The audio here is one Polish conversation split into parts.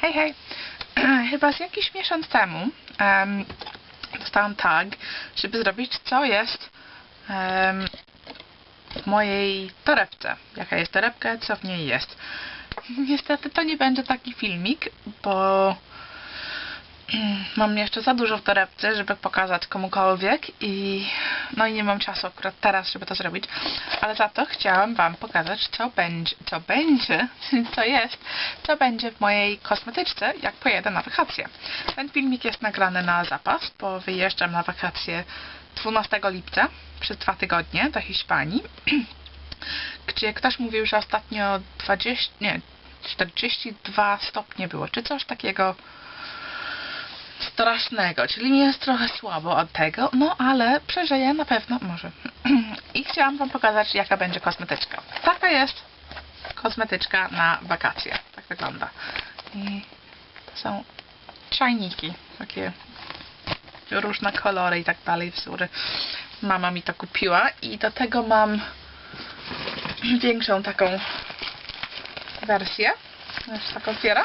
Hej, hej. Chyba z jakiś miesiąc temu em, dostałam tag, żeby zrobić co jest em, w mojej torebce. Jaka jest torebka, co w niej jest. Niestety to nie będzie taki filmik, bo mam jeszcze za dużo w torebce, żeby pokazać komukolwiek i no i nie mam czasu akurat teraz, żeby to zrobić, ale za to chciałam Wam pokazać, co będzie, co będzie, co jest, co będzie w mojej kosmetyczce, jak pojedę na wakacje. Ten filmik jest nagrany na zapas, bo wyjeżdżam na wakacje 12 lipca przez dwa tygodnie do Hiszpanii, gdzie ktoś mówił, że ostatnio 20, nie, 42 stopnie było, czy coś takiego strasznego, czyli jest trochę słabo od tego, no ale przeżyję na pewno, może. I chciałam Wam pokazać, jaka będzie kosmetyczka. Taka jest kosmetyczka na wakacje. Tak wygląda. I to są czajniki, takie różne kolory i tak dalej, wzory. Mama mi to kupiła i do tego mam większą taką wersję. Już tak otwiera.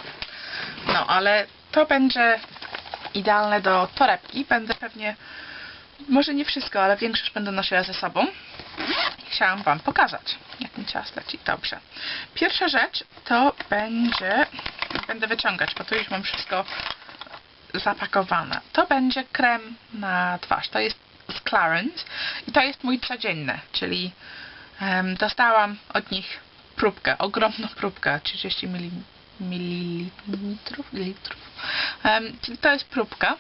No, ale to będzie idealne do torebki. Będę pewnie, może nie wszystko, ale większość będę nosiła ze sobą. Chciałam Wam pokazać, jak mi czas leci. Dobrze. Pierwsza rzecz to będzie, będę wyciągać, bo tu już mam wszystko zapakowane. To będzie krem na twarz. To jest z Clarins i to jest mój codzienny, czyli em, dostałam od nich próbkę, ogromną próbkę, 30 ml mililitrów, litrów. Em, czyli to jest próbka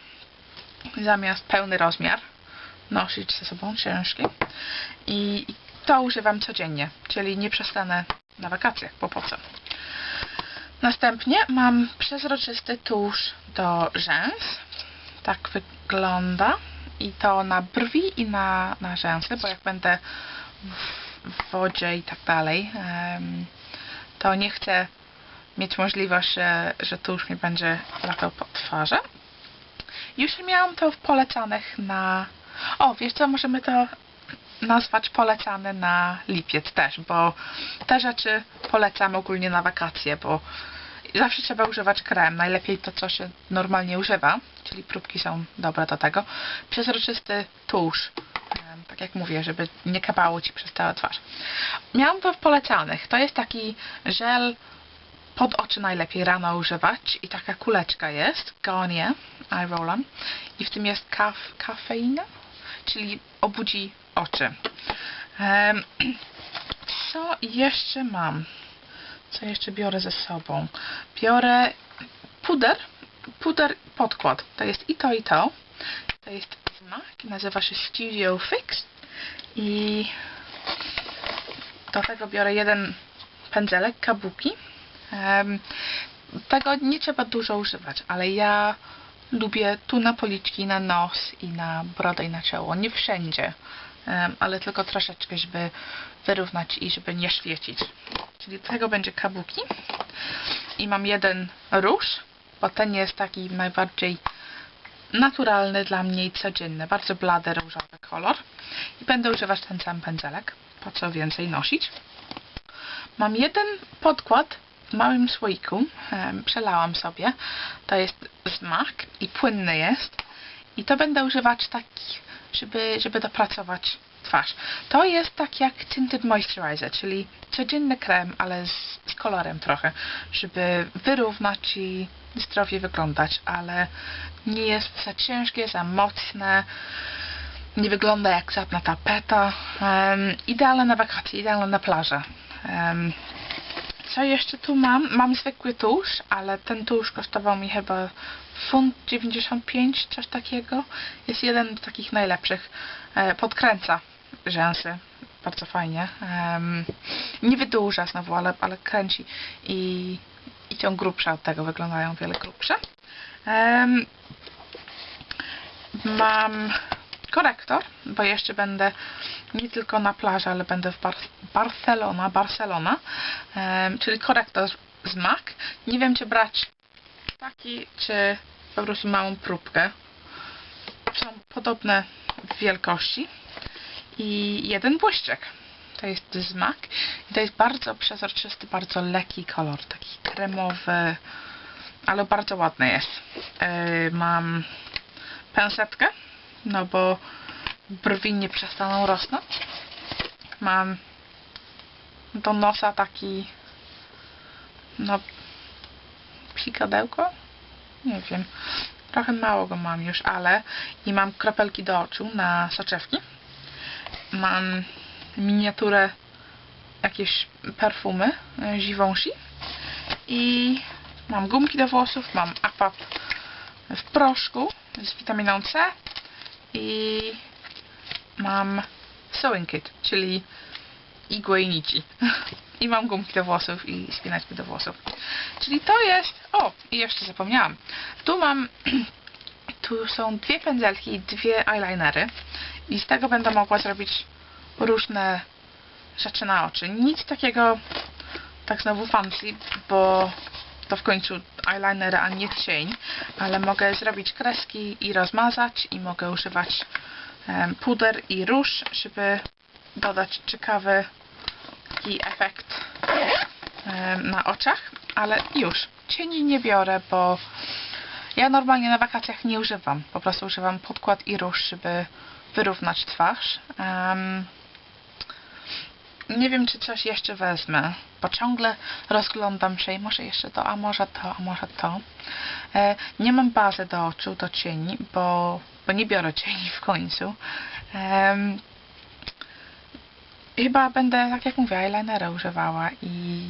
zamiast pełny rozmiar nosić ze sobą ciężki i to używam codziennie, czyli nie przestanę na wakacjach, bo po co. Następnie mam przezroczysty tusz do rzęs. Tak wygląda. I to na brwi i na, na rzęsy, bo jak będę w, wodzie i tak dalej, to nie chcę mieć możliwość, że, że tusz mi będzie latał po twarzy. Już miałam to w polecanych na... O, wiesz co, możemy to nazwać polecane na lipiec też, bo te rzeczy polecam ogólnie na wakacje, bo zawsze trzeba używać krem. Najlepiej to, co się normalnie używa, czyli próbki są dobre do tego. Przezroczysty tusz, tak jak mówię, żeby nie kapało Ci przez całą twarz. Miałam to w polecanych. To jest taki żel pod oczy najlepiej rano używać i taka kuleczka jest, Garnier Eye Roller i w tym jest kaf kafeina, czyli obudzi oczy. Em, co jeszcze mam? Co jeszcze biorę ze sobą? Biorę puder, puder podkład. To jest i to i to. To jest znak, nazywa się Studio Fix i do tego biorę jeden pędzelek kabuki. Tego nie trzeba dużo używać, ale ja lubię tu na policzki, na nos i na brodę i na czoło. Nie wszędzie, ale tylko troszeczkę, żeby wyrównać i żeby nie świecić. Czyli tego będzie kabuki. I mam jeden róż, bo ten jest taki najbardziej naturalny dla mnie i codzienny. Bardzo blady różowy kolor. I będę używać ten sam pędzelek. Po co więcej nosić. Mam jeden podkład małym słoiku. Przelałam sobie. To jest smak i płynny jest. I to będę używać taki, żeby, żeby dopracować twarz. To jest tak jak Tinted Moisturizer, czyli codzienny krem, ale z, z kolorem trochę, żeby wyrównać i zdrowie wyglądać, ale nie jest za ciężkie, za mocne, nie wygląda jak żadna tapeta. Um, na wakacje, idealne na plażę. Em, co jeszcze tu mam? Mam zwykły tusz, ale ten tusz kosztował mi chyba funt 95, coś takiego. Jest jeden z takich najlepszych. E, podkręca rzęsy. Bardzo fajnie. Nie wydłuża znowu, ale, ale kręci i, i są grubsze od tego, wyglądają wiele grubsze. Mam korektor, bo jeszcze będę nie tylko na plaży, ale będę w Bar Barcelona, Barcelona, em, czyli korektor z MAC. Nie wiem, czy brać taki, czy po prostu małą próbkę. Są podobne w wielkości. I jeden błyszczek. To jest z MAC. I to jest bardzo przezroczysty, bardzo lekki kolor. Taki kremowy, ale bardzo ładne jest. Yy, mam pensetkę, no bo brwi nie przestaną rosnąć. Mam do nosa taki no psikadełko? Nie wiem. Trochę mało go mam już, ale i mam kropelki do oczu na soczewki. Mam miniaturę jakieś perfumy e, Givenchy i mam gumki do włosów, mam apap w proszku z witaminą C i mam sewing kit, czyli igłę i nici. I mam gumki do włosów i spinaczki do włosów. Czyli to jest... O, i jeszcze zapomniałam. Tu mam... Tu są dwie pędzelki i dwie eyelinery. I z tego będę mogła zrobić różne rzeczy na oczy. Nic takiego tak znowu fancy, bo to w końcu eyeliner, a nie cień, ale mogę zrobić kreski i rozmazać i mogę używać puder i róż, żeby dodać ciekawy taki efekt na oczach, ale już, cieni nie biorę, bo ja normalnie na wakacjach nie używam, po prostu używam podkład i róż, żeby wyrównać twarz. Em, nie wiem, czy coś jeszcze wezmę, bo ciągle rozglądam się i może jeszcze to, a może to, a może to. E, nie mam bazy do oczu, do cieni, bo, bo nie biorę cieni w końcu. Em, chyba będę, tak jak mówię, eyelinera używała i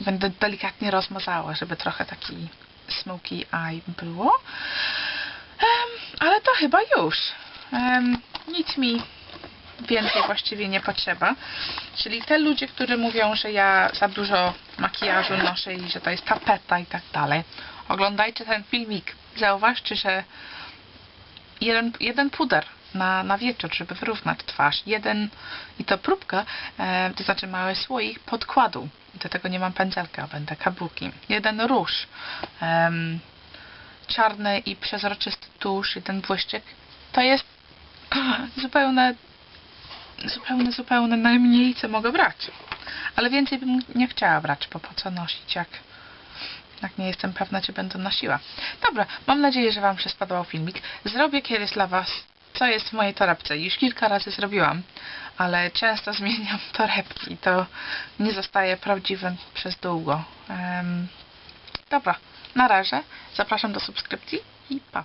będę delikatnie rozmazała, żeby trochę taki smoky eye było. Em, ale to chyba już. Em, nic mi więcej właściwie nie potrzeba. Czyli te ludzie, którzy mówią, że ja za dużo makijażu noszę i że to jest tapeta i tak dalej. Oglądajcie ten filmik. Zauważcie, że jeden, jeden puder na, na wieczór, żeby wyrównać twarz. Jeden, i to próbka, e, to znaczy mały słoik podkładu. Do tego nie mam pędzelka, będę kabuki. Jeden róż. em, czarny i przezroczysty tusz, jeden błyszczyk. To jest zupełne zupełne, zupełne najmniej, co mogę brać. Ale więcej bym nie chciała brać, bo po co nosić, jak, jak nie jestem pewna, czy będę nosiła. Dobra, mam nadzieję, że Wam się spodobał filmik. Zrobię kiedyś dla Was, co jest w mojej torebce. Już kilka razy zrobiłam, ale często zmieniam torebki. To nie zostaje prawdziwym przez długo. Em, dobra, na razie. Zapraszam do subskrypcji i pa.